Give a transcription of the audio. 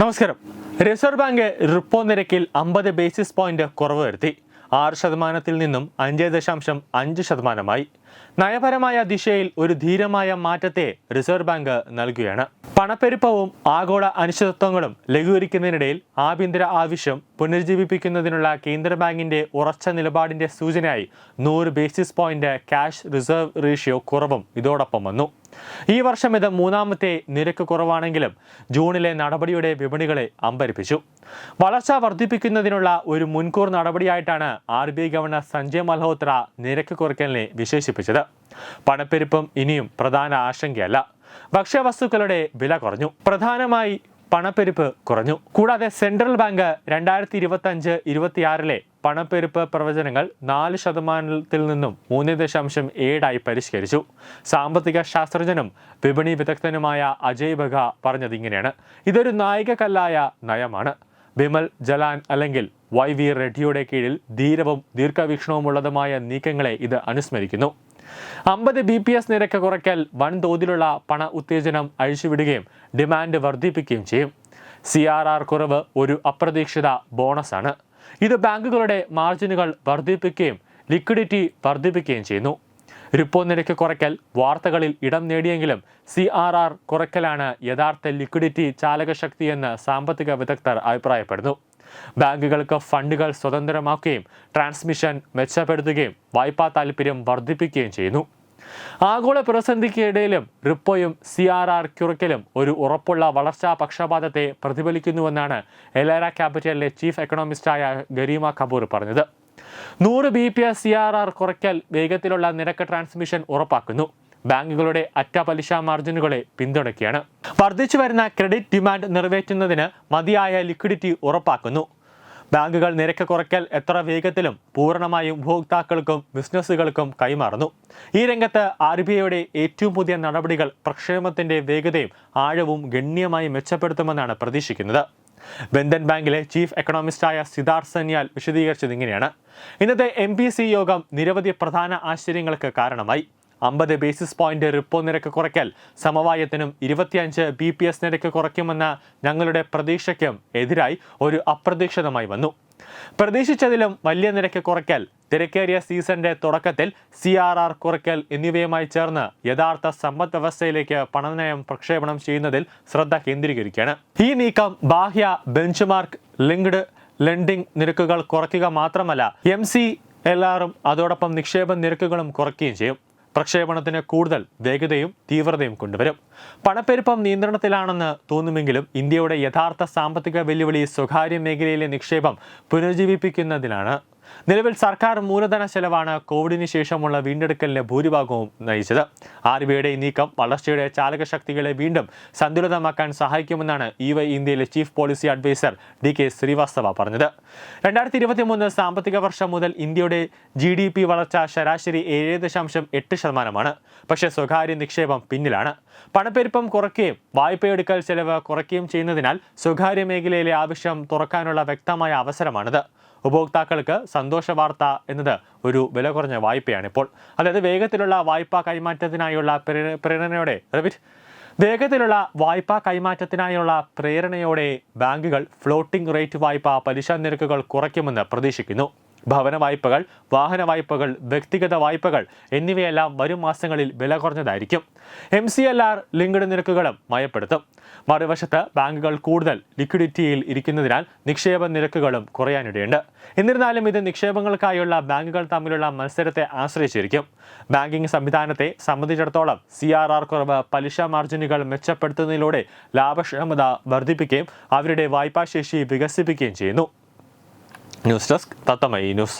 നമസ്കാരം. Reserve bank repo നിരക്കിൽ അമ്പത് ബേസിസ് പോയിന്റ് കുറവ് വരുത്തി. ആറ് ശതമാനത്തിൽ നിന്നും അഞ്ച് ദശാംശം അഞ്ച് ശതമാനമായി. നയപരമായ ദിശയിൽ ഒരു ധീരമായ മാറ്റത്തെ റിസർവ് ബാങ്ക് നൽകുകയാണ്. പണപ്പെരുപ്പവും ആഗോള അനിശ്ചിതത്വങ്ങളും ലഘൂകരിക്കുന്നതിനിടയിൽ ആഭ്യന്തര ആവശ്യം പുനരുജ്ജീവിപ്പിക്കുന്നതിനുള്ള കേന്ദ്ര ബാങ്കിന്റെ ഉറച്ച നിലപാടിന്റെ സൂചനയായി നൂറ് basis point cash reserve ratio കുറവും ഇതോടൊപ്പം വന്നു. ഈ വർഷം ഇത് മൂന്നാമത്തെ നിരക്ക് കുറവാണെങ്കിലും ജൂണിലെ നടപടിയുടെ വിപണികളെ അമ്പരിപ്പിച്ചു. വളർച്ച വർദ്ധിപ്പിക്കുന്നതിനുള്ള ഒരു മുൻകൂർ നടപടിയായിട്ടാണ് R B governor Sanjay Malhotra നിരക്ക് കുറയ്ക്കലിനെ വിശേഷിപ്പിച്ചത്. പണപ്പെരുപ്പം ഇനിയും പ്രധാന ആശങ്കയല്ല. ഭക്ഷ്യവസ്തുക്കളുടെ വില കുറഞ്ഞു. പ്രധാനമായി പണപ്പെരുപ്പ് കുറഞ്ഞു. കൂടാതെ സെൻട്രൽ ബാങ്ക് രണ്ടായിരത്തി ഇരുപത്തി അഞ്ച് ഇരുപത്തിയാറിലെ പണപ്പെരുപ്പ് പ്രവചനങ്ങൾ നാല് ശതമാനത്തിൽ നിന്നും മൂന്ന് ദശാംശം ഏഴായി പരിഷ്കരിച്ചു. സാമ്പത്തിക ശാസ്ത്രജ്ഞനും വിപണി വിദഗ്ധനുമായ അജയ് ബഗ പറഞ്ഞത് ഇങ്ങനെയാണ്. ഇതൊരു നായികക്കല്ലായ നയമാണ്. ബിമൽ ജലാൻ അല്ലെങ്കിൽ വൈ വി റെഡ്ഡിയുടെ കീഴിൽ ധീരവും ദീർഘവീക്ഷണവുമുള്ളതുമായ നീക്കങ്ങളെ ഇത് അനുസ്മരിക്കുന്നു. അമ്പത് ബി പി എസ് നിരക്ക് കുറയ്ക്കൽ വൻതോതിലുള്ള പണ ഉത്തേജനം അഴിച്ചുവിടുകയും ഡിമാൻഡ് വർദ്ധിപ്പിക്കുകയും ചെയ്യും. സി ആർ ആർ കുറവ് ഒരു അപ്രതീക്ഷിത ബോണസാണ്. ഇത് ബാങ്കുകളുടെ മാർജിനുകൾ വർദ്ധിപ്പിക്കുകയും ലിക്വിഡിറ്റി വർദ്ധിപ്പിക്കുകയും ചെയ്യുന്നു. റിപ്പോ നിരക്ക് കുറയ്ക്കൽ വാർത്തകളിൽ ഇടം നേടിയെങ്കിലും സി ആർ ആർ കുറയ്ക്കലാണ് യഥാർത്ഥ ലിക്വിഡിറ്റി ചാലകശക്തിയെന്ന് സാമ്പത്തിക വിദഗ്ധർ അഭിപ്രായപ്പെടുന്നു. ബാങ്കുകൾക്ക് ഫണ്ടുകൾ സ്വതന്ത്രമാക്കുകയും ട്രാൻസ്മിഷൻ മെച്ചപ്പെടുത്തുകയും വായ്പാ താൽപ്പര്യം വർദ്ധിപ്പിക്കുകയും ചെയ്യുന്നു. ആഗോള പ്രതിസന്ധിക്കിടയിലും റിപ്പോയും സി ആർ ആർ കുറയ്ക്കലും ഒരു ഉറപ്പുള്ള വളർച്ചാ പക്ഷപാതത്തെ പ്രതിഫലിക്കുന്നുവെന്നാണ് എലാര ക്യാപിറ്റലിലെ ചീഫ് എക്കണോമിസ്റ്റായ ഗരീമ കപൂർ പറഞ്ഞത്. നൂറ് B P S C R R കുറയ്ക്കൽ വേഗത്തിലുള്ള നിരക്ക് ട്രാൻസ്മിഷൻ ഉറപ്പാക്കുന്നു. ബാങ്കുകളുടെ അറ്റ പലിശ മാർജിനുകളെ പിന്തുണയ്ക്കുകയാണ്. വർദ്ധിച്ചു വരുന്ന ക്രെഡിറ്റ് ഡിമാൻഡ് നിറവേറ്റുന്നതിന് മതിയായ ലിക്വിഡിറ്റി ഉറപ്പാക്കുന്നു. ബാങ്കുകൾ നിരക്ക് കുറയ്ക്കൽ എത്ര വേഗത്തിലും പൂർണമായും ഉപഭോക്താക്കൾക്കും ബിസിനസ്സുകൾക്കും കൈമാറുന്നു. ഈ രംഗത്ത് ആർ ബി ഐയുടെ ഏറ്റവും പുതിയ നടപടികൾ പ്രക്ഷേപത്തിന്റെ വേഗതയും ആഴവും ഗണ്യമായി മെച്ചപ്പെടുത്തുമെന്നാണ് പ്രതീക്ഷിക്കുന്നത്. ബന്ധൻ ബാങ്കിലെ ചീഫ് എക്കണോമിസ്റ്റായ സിദ്ധാർത്ഥ് സന്യാൽ വിശദീകരിച്ചത് ഇങ്ങനെയാണ്. ഇന്നത്തെ എം യോഗം നിരവധി പ്രധാന ആശ്ചര്യങ്ങൾക്ക് കാരണമായി. അമ്പത് ബേസിസ് പോയിന്റ് റിപ്പോ നിരക്ക് കുറയ്ക്കൽ. സമവായത്തിനും ഇരുപത്തിയഞ്ച് ബി പി എസ് നിരക്ക് കുറയ്ക്കുമെന്ന ഞങ്ങളുടെ പ്രതീക്ഷയ്ക്കും എതിരായി ഒരു അപ്രതീക്ഷിതമായി വന്നു. പ്രതീക്ഷിച്ചതിലും വലിയ നിരക്ക് കുറയ്ക്കൽ. തിരക്കേറിയ സീസണിന്റെ തുടക്കത്തിൽ സി ആർ ആർ കുറയ്ക്കൽ എന്നിവയുമായി ചേർന്ന് യഥാർത്ഥ സമ്പദ് വ്യവസ്ഥയിലേക്ക് പണനയം പ്രക്ഷേപണം ചെയ്യുന്നതിൽ ശ്രദ്ധ കേന്ദ്രീകരിക്കുകയാണ്. ഈ നീക്കം ബാഹ്യ ബെഞ്ച് ലിങ്ക്ഡ് ലെൻഡിംഗ് നിരക്കുകൾ കുറയ്ക്കുക മാത്രമല്ല എം സി എൽ ആറും അതോടൊപ്പം നിക്ഷേപ നിരക്കുകളും കുറയ്ക്കുകയും ചെയ്യും. പ്രക്ഷേപണത്തിന് കൂടുതൽ വേഗതയും തീവ്രതയും കൊണ്ടുവരും. പണപ്പെരുപ്പം നിയന്ത്രണത്തിലാണെന്ന് തോന്നുമെങ്കിലും ഇന്ത്യയുടെ യഥാർത്ഥ സാമ്പത്തിക വെല്ലുവിളി സ്വകാര്യ മേഖലയിലെ നിക്ഷേപം പുനരുജ്ജീവിപ്പിക്കുന്നതിനാണ് നിലവിൽ സർക്കാർ മൂലധന ചെലവാണ് കോവിഡിന് ശേഷമുള്ള വീണ്ടെടുക്കലിന് ഭൂരിഭാഗവും നയിച്ചത്. ആർ ബി ഐയുടെ നീക്കം വളർച്ചയുടെ ചാലകശക്തികളെ വീണ്ടും സന്തുലിതമാക്കാൻ സഹായിക്കുമെന്നാണ് ഇ വൈ ഇന്ത്യയിലെ chief policy adviser D K Srivastava പറഞ്ഞത്. രണ്ടായിരത്തി ഇരുപത്തി മൂന്ന് സാമ്പത്തിക വർഷം മുതൽ ഇന്ത്യയുടെ ജി ഡി പി വളർച്ച ശരാശരി ഏഴ് ദശാംശം എട്ട് ശതമാനമാണ്. പക്ഷേ സ്വകാര്യ നിക്ഷേപം പിന്നിലാണ്. പണപ്പെരുപ്പം കുറയ്ക്കുകയും വായ്പയെടുക്കൽ ചെലവ് കുറയ്ക്കുകയും ചെയ്യുന്നതിനാൽ സ്വകാര്യ മേഖലയിലെ ആവശ്യം തുറക്കാനുള്ള വ്യക്തമായ അവസരമാണിത്. ഉപഭോക്താക്കൾക്ക് സന്തോഷ വാർത്ത എന്നത് ഒരു വില കുറഞ്ഞ വായ്പയാണ് ഇപ്പോൾ അതായത് വേഗത്തിലുള്ള വായ്പാ കൈമാറ്റത്തിനായുള്ള പ്രേര- പ്രേരണയോടെ റിപ്പീറ്റ് വേഗത്തിലുള്ള വായ്പാ കൈമാറ്റത്തിനായുള്ള പ്രേരണയോടെ ബാങ്കുകൾ ഫ്ലോട്ടിംഗ് റേറ്റ് വായ്പ പലിശ നിരക്കുകൾ കുറയ്ക്കുമെന്ന് പ്രതീക്ഷിക്കുന്നു. ഭവന വായ്പകൾ വാഹന വായ്പകൾ വ്യക്തിഗത വായ്പകൾ എന്നിവയെല്ലാം വരും മാസങ്ങളിൽ വില കുറഞ്ഞതായിരിക്കും. M C L R linked നിരക്കുകളും മയപ്പെടുത്തും. മറുവശത്ത് ബാങ്കുകൾ കൂടുതൽ ലിക്വിഡിറ്റിയിൽ ഇരിക്കുന്നതിനാൽ നിക്ഷേപ നിരക്കുകളും കുറയാനിടയുണ്ട്. എന്നിരുന്നാലും ഇത് നിക്ഷേപങ്ങൾക്കായുള്ള ബാങ്കുകൾ തമ്മിലുള്ള മത്സരത്തെ ആശ്രയിച്ചിരിക്കും. ബാങ്കിംഗ് സംവിധാനത്തെ സംബന്ധിച്ചിടത്തോളം സി ആർ ആർ കുറവ് പലിശ മാർജിനുകൾ മെച്ചപ്പെടുത്തുന്നതിലൂടെ ലാഭക്ഷമത വർദ്ധിപ്പിക്കുകയും അവരുടെ വായ്പാശേഷി വികസിപ്പിക്കുകയും ചെയ്യുന്നു. News desk തത്തമയി news